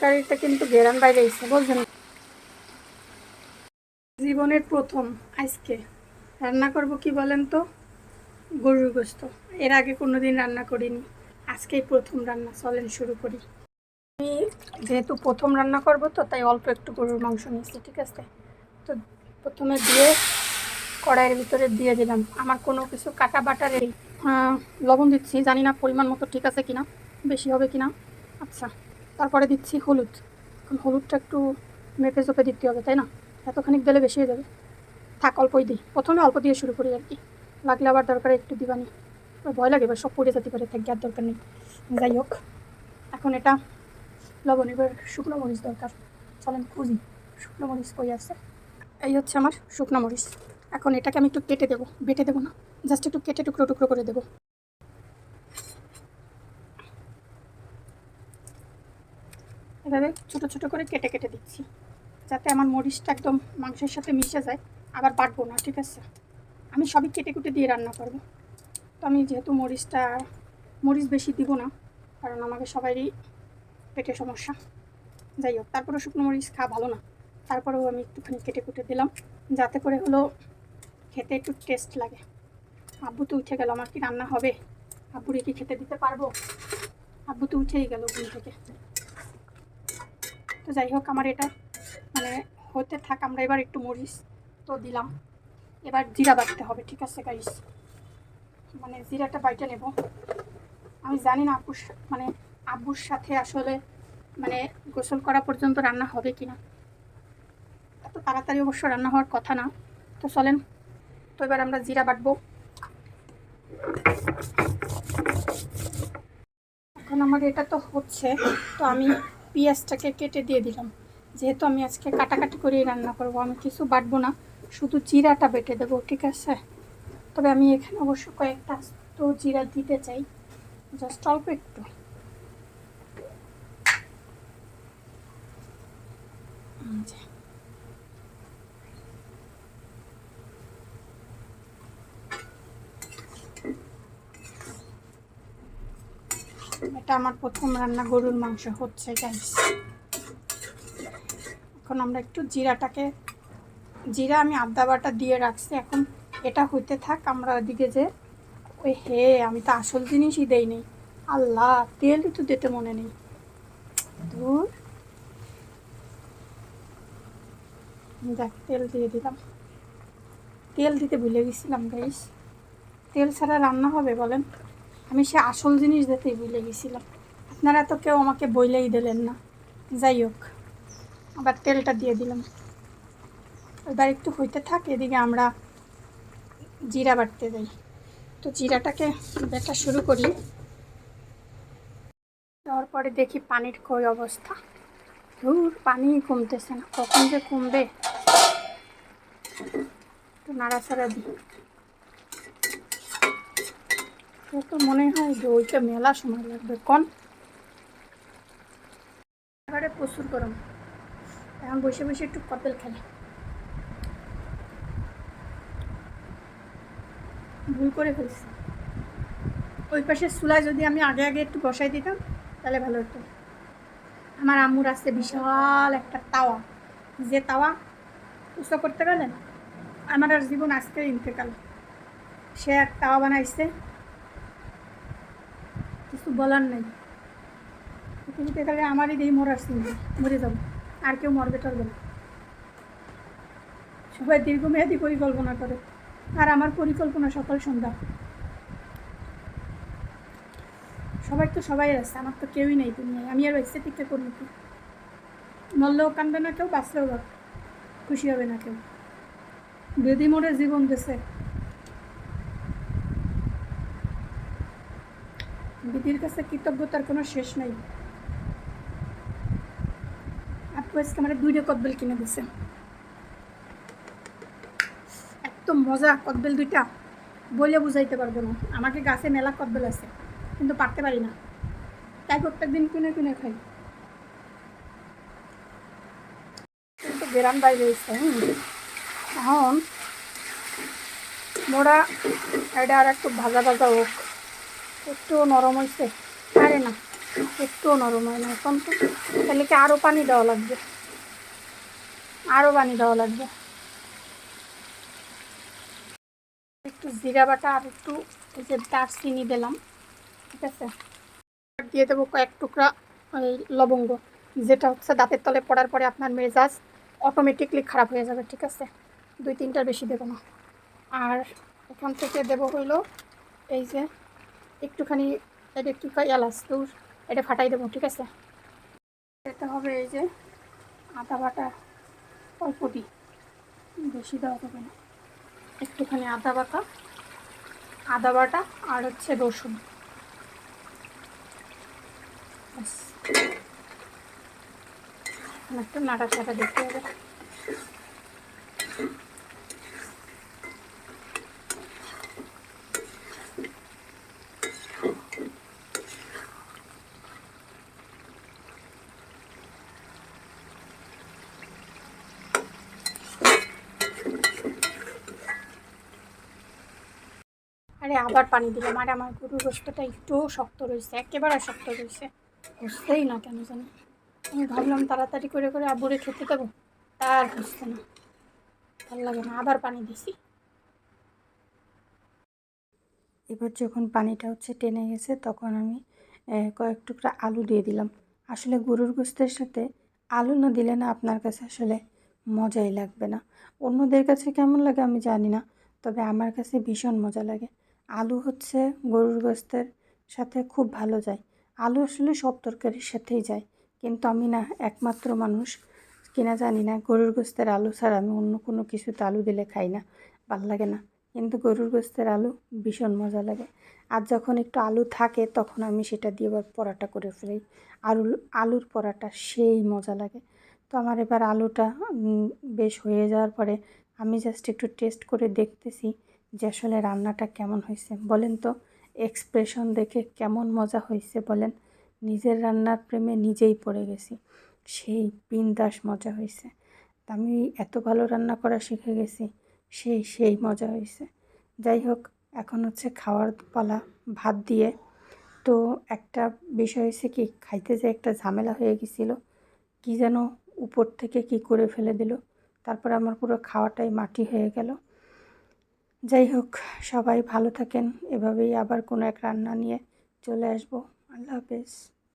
তরকারিটা কিন্তু গেরান বাইরে এসে বলছেন জীবনের প্রথম আজকে। রান্না করব কি বলেন তো? গরুর গোস্ত। এর আগে কোনো দিন রান্না করিনি। আজকেই প্রথম রান্না, চলেন শুরু করি। আমি যেহেতু প্রথম রান্না করব তো, তাই অল্প একটু গরুর মাংস নিয়েছি, ঠিক আছে? তো প্রথমে দিয়ে কড়াইয়ের ভিতরে দিয়ে দিলাম। আমার কোনো কিছু কাটা বাটা রেডি লবণ দিচ্ছি। জানি না পরিমাণ মতো ঠিক আছে কিনা, বেশি হবে কিনা। আচ্ছা। তারপরে দিচ্ছি হলুদ। এখন হলুদটা একটু মেপে চোপে দিতে হবে, তাই না? এতখানি দিলে বেশি হয়ে যাবে। থাক, অল্পই দিই। প্রথমে অল্প দিয়ে শুরু করি আর কি। লাগলে আবার দরকার একটু দিবানি। ভয় লাগে, এবার সব পড়ে যেতে পারে, থাকি আর দরকার নেই। যাই হোক, এখন এটা লবণ, এবার শুকনো মরিচ দরকার। চলেন, খুঁজি। শুকনো মরিচ কই আছে? এই হচ্ছে আমার শুকনো মরিচ। এখন এটাকে আমি একটু কেটে দেবো, বেটে দেবো না। জাস্ট একটু কেটে টুকরো টুকরো করে দেবো। এভাবে ছোট ছোট করে কেটে কেটে দিচ্ছি। যাতে আমার মরিচটা একদম মাংসের সাথে মিশে যায়, আবার বাটবো না, ঠিক আছে? আমি সবই কেটে কুটে দিয়ে রান্না করব। তো আমি যেহেতু মরিচটা, মরিচ বেশি দিব না, কারণ আমাকে সবারই পেটে সমস্যা। যাই হোক তারপরে শুকনো মরিচ খাওয়া ভালো না। তারপরেও আমি একটুখানি কেটে কুটে দিলাম, যাতে করে হলো খেতে একটু টেস্ট লাগে। আব্বু তো উঠে গেল, আমার কি রান্না হবে? আব্বুরে কি খেতে দিতে পারব? আব্বু তো উঠেই গেল ঘুম থেকে। তো যাই হোক, আমার এটা মানে হতে থাক, আমরা এবার একটু মরিচ তো দিলাম। এবার জিরা বাটতে হবে, ঠিক আছে গাইস মানে জিরাটা বাইটে নেব। আমি জানি না আব্বুর মানে আব্বুর সাথে আসলে মানে গোসল করা পর্যন্ত রান্না হবে কি না এত তাড়াতাড়ি অবশ্য রান্না হওয়ার কথা না। তো চলেন, তো এবার আমরা জিরা বাটবো। এখন আমার এটা তো হচ্ছে, তো আমি পেঁয়াজটাকে কেটে দিয়ে দিলাম। যেহেতু আমি আজকে কাটাকাটি করেই রান্না করব, আমি কিছু বাটবো না, শুধু জিরাটা বেটে দেবো, ঠিক আছে? তবে আমি এখানে অবশ্য কয়েকটা তো জিরা দিতে চাই, জাস্ট অল্প একটু। এই এটা আমার প্রথম রান্না গরুর মাংস হচ্ছে গাইস এখন আমরা একটু জিরাটাকে, জিরা আমি আদা বাটা দিয়ে রাখছি, এখন এটা হইতে থাক আমরা ওদিকে যে, ওই হে, আমি তো আসল জিনিসই দেই নেই আল্লাহ তেলই তো দিতে মনে নেই। ধুর। দেখ তেল দিয়ে দিলাম। তেল দিতে ভুলে গেছিলাম গাইস তেল ছাড়া রান্না হবে, বলেন। আমি সে আসল জিনিস দিতেই ভুলে গেছিলাম। আপনারা তো কেউ আমাকে বইলেই দিলেন না। যাই হোক, আবার তেলটা দিয়ে দিলাম। এবার একটু হইতে থাক, এদিকে আমরা জিরা বাটতে যাই। তো জিরাটাকে বেটা শুরু করি। দেওয়ার পরে দেখি পানির কই অবস্থা। ধুর, পানি কমতেছে না। কখন যে কমবে? একটু নাড়াচাড়া দিই। তো মনে হয় যে ওইটা মেলা সময় লাগবে। কন? এবারে প্রচুর গরম। এখন বসে বসে একটু কতেল খেলে ভুল করে ফেলছি। ওই পাশে চুলায় যদি আমি আগে আগে একটু বসাই দিতাম, তাহলে ভালো হতো। আমার আম্মুর আছে বিশাল একটা তাওয়া। যে তাওয়া উৎস করতে গেলেন আমার আর জীবন আজকে ইন্তেকাল। সে এক তাওয়া বানাইছে। কিছু বলার নেই। পৃথিবীতে গেলে আমারই দিয়ে মরার চিন্তা মরে যাব। আর কেউ মরবে টরবে না সবাই দীর্ঘমেয়াদী পরিকল্পনা করে। আর আমার পরিকল্পনা সকাল সন্ধ্যা। সবাই তো সবাই আছে, আমার তো কেউই নেই তুমি। আমি আর বেঁচে টিকে করব কি মরলেও কান্দবে না কেউ, বাঁচলেও খুশি হবে না কেউ। বেদি মোড়ে জীবন দেশে বিধির কাছে কৃতজ্ঞতার কোনো শেষ নাই। আপু আজকে আমার দুইটা কদবেল কিনে দিছে। এত মজা কদবেল দুইটা। বলে বুঝাইতে পারব না। আমাকে গাছে মেলা কদবেল আছে, কিন্তু পারতে পারি না। তাই প্রত্যেক দিন কিনে কিনে খাই। বেরান বাইরে হুম। এখন মোড়া, এটা আর একটু ভাজা ভাজা হোক। একটু নরম হয়েছে আরে না একটুও নরম হয় না এখন তো। তাহলে কি আরও পানি দেওয়া লাগবে? আরও পানি দেওয়া লাগবে। একটু জিরা বাটা আর একটু এই যে দারচিনি দিলাম, ঠিক আছে? দিয়ে দেবো কয়েক টুকরা লবঙ্গ, যেটা হচ্ছে দাঁতের তলে পড়ার পরে আপনার মেজাজ অটোমেটিকলি খারাপ হয়ে যাবে, ঠিক আছে? দুই তিনটার বেশি দেবো না। আর এখান থেকে দেবো হইল এই যে একটুখানি এটা একটু এলাচ দূর এটা ফাটাই দেবো, ঠিক আছে? এটা হবে এই যে আদা বাটা, অল্প দিই বেশি দেওয়া যাবে না। একটুখানি আদা বাটা আদা বাটা আর হচ্ছে রসুন। একটু নাড়া চাড়া দেখতে হবে। আরে আবার পানি দিলাম। আর আমার গরুর গোস্তটা একটুও শক্ত রয়েছে, একেবারে শক্ত রয়েছে। বুঝতেই না কেন জানি। আমি ভাবলাম তাড়াতাড়ি করে করে আবুরে খেতে দেবো, তার হচ্ছে না। ভালো লাগে না, আবার পানি দিছি। এবার যখন পানিটা হচ্ছে টেনে গেছে, তখন আমি কয়েক টুকরা আলু দিয়ে দিলাম। আসলে গরুর গোস্তের সাথে আলু না দিলে না আপনার কাছে আসলে মজাই লাগবে না। অন্যদের কাছে কেমন লাগে আমি জানি না, তবে আমার কাছে ভীষণ মজা লাগে। আলু হচ্ছে গরুর গোস্তের সাথে খুব ভালো যায়। আলু আসলে সব তরকারির সাথেই যায়। কিন্তু আমি না একমাত্র মানুষ, কিনা জানি না, গরুর গোস্তের আলু ছাড়া আমি অন্য কোনো কিছুতে আলু দিলে খাই না, ভালো লাগে না। কিন্তু গরুর গোস্তের আলু ভীষণ মজা লাগে। আর যখন একটু আলু থাকে, তখন আমি সেটা দিয়ে এবার পরাটা করে ফেলি। আলু আলুর পরাটা সেই মজা লাগে। তো আমার এবার আলুটা বেশ হয়ে যাওয়ার পরে আমি জাস্ট একটু টেস্ট করে দেখতেছি। যে আসলে রান্নাটা কেমন হয়েছে, বলেন তো। এক্সপ্রেশন দেখে কেমন মজা হয়েছে বলেন। নিজের রান্নার প্রেমে নিজেই পড়ে গেছি। সেই বিন্দাস মজা হয়েছে। আমি এত ভালো রান্না করা শিখে গেছি সেই সেই মজা হয়েছে। যাই হোক, এখন হচ্ছে খাওয়ার পালা, ভাত দিয়ে। তো একটা বিষয় হয়েছে কি, খাইতে যে একটা ঝামেলা হয়ে গেছিল, কি যেন উপর থেকে কি করে ফেলে দিল। তারপর আমার পুরো খাওয়াটাই মাটি হয়ে গেল। যাই হোক, সবাই ভালো থাকেন। এভাবেই আবার কোনো এক রান্না নিয়ে চলে আসব। আল্লাহ হাফেজ।